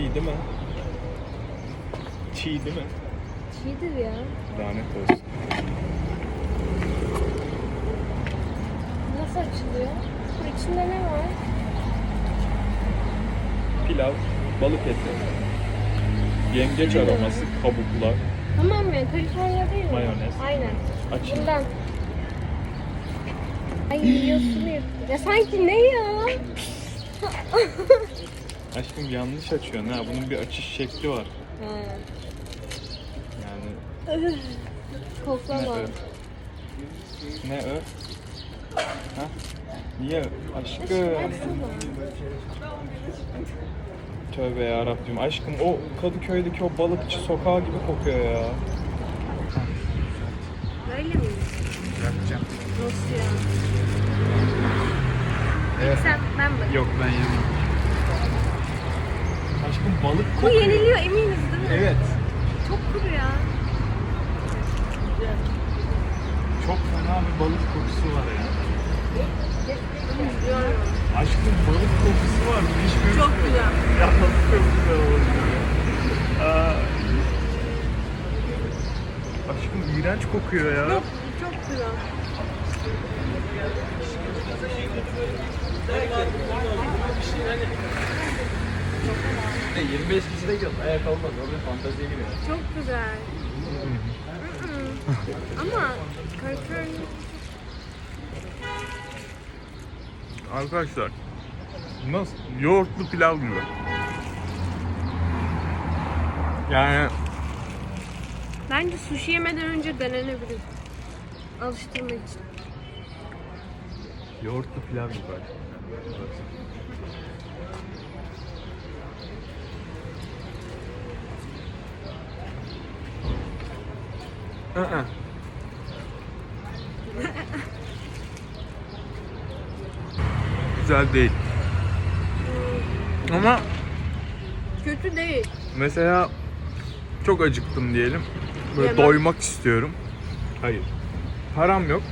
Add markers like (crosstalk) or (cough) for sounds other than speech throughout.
Çiğ değil mi? Çiğ değil mi? Çiğdir ya. Lanet olsun. Nasıl açılıyor? Bu içinde ne var? Pilav, balık eti, yengeç aroması, kabuklar. Tamam ya Kaliforniya değil mi? Mayonez. Aynen. Açayım. Bundan. Ay yiyorsun ya. Ya sanki ne ya? (laughs) Aşkım yanlış açıyorsun ha. Bunun bir açış şekli var. Ha. Yani (laughs) ne Koklama. ö? Ne ö? Ha? Niye? Aşkım. Baksana. Tövbe ya Rabbim. Aşkım o Kadıköy'deki o balıkçı sokağı gibi kokuyor ya. Böyle mi? Yapacağım. Nasıl ya? Evet. Sen ben bak. Yok ben yemem. Aşkım balık Bu kokuyor. yeniliyor eminiz değil mi? Evet. Çok kuru ya. Çok fena bir balık kokusu var ya. Üzülüyorum. Aşkım balık kokusu var. Hiç böyle... Çok güzel. Ya nasıl çok güzel oldu. Aa. Aşkım iğrenç kokuyor ya. Çok, çok güzel. Ne 25 kişi de gidiyor. Ayak olmaz. O bir fanteziye giriyor. Çok güzel. Ama Kaliforniya Arkadaşlar nasıl yoğurtlu pilav gibi. Yani Bence sushi yemeden önce denenebilir. Alıştırmak için. yoğurtlu pilav gibi. Aa. Güzel değil. Ama Kötü değil. Mesela çok acıktım diyelim. Böyle Yemem. doymak istiyorum. Hayır. Param yok.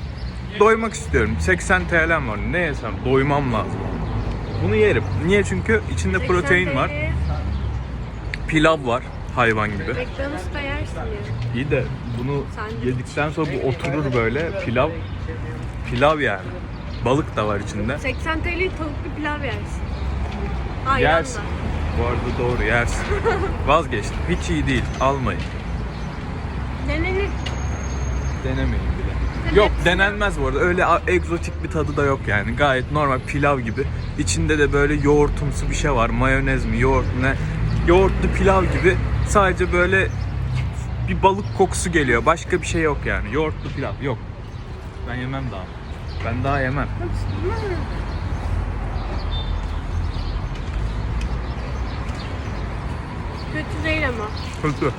Doymak istiyorum. 80 TL'm var. Ne yesem? Doymam lazım. Bunu yerim. Niye? Çünkü içinde protein var. Pilav var. Hayvan gibi. McDonald's'ta yersin ya. İyi de bunu Sandviç. yedikten sonra bu oturur böyle. Pilav. Pilav yani. Balık da var içinde. 80 TL tavuklu pilav yersin. Ayran Yersin. da. Bu arada doğru yersin. (laughs) Vazgeçtim. Hiç iyi değil. Almayın. Denenir. Denemeyin bile. Yok denenmez bu arada. Öyle egzotik bir tadı da yok yani. Gayet normal pilav gibi. İçinde de böyle yoğurtumsu bir şey var. Mayonez mi, yoğurt mu ne? Yoğurtlu pilav gibi. Sadece böyle bir balık kokusu geliyor. Başka bir şey yok yani. Yoğurtlu pilav yok. Ben yemem daha. Ben daha yemem. Kötü değil ama. Kötü.